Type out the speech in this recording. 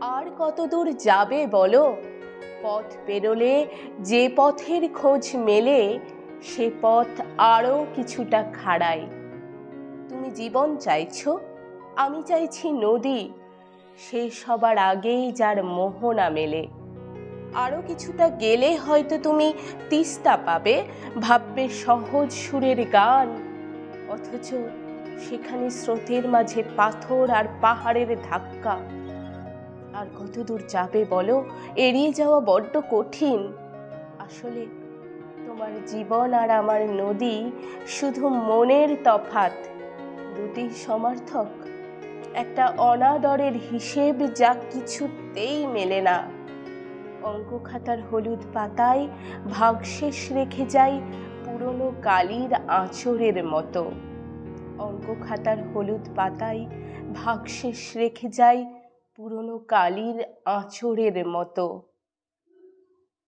আর কত দূর যাবে বলো? পথ পেরোলে যে পথের খোঁজ মেলে, সে পথ আরও কিছুটা খাড়ায়। তুমি জীবন চাইছো? আমি চাইছি নদী। শেষ সবার আগেই যার মোহনা মেলে। আরও কিছুটা গেলে হয়তো তুমি তিস্তা পাবে, ভাববে সহজ সুরের গান। অথচ সেখানে স্রোতের মাঝে পাথর আর পাহাড়ের ধাক্কা। আর কত দূর যাবে বলো? এড়িয়ে যাওয়া বড্ড কঠিন। আসলে তোমার জীবন আর আমার নদী শুধু মনের তফাত দুটি সমার্থক। একটা অনাদরের হিসেব যা কিছুতেই মেলে না। অঙ্ক খাতার হলুদ পাতায় ভাগশেষ রেখে যাই পুরনো কালির আঁচড়ের মতো। অঙ্ক খাতার হলুদ পাতায় ভাগশেষ রেখে যাই পুরনো কালির আঁচড়ের মতো।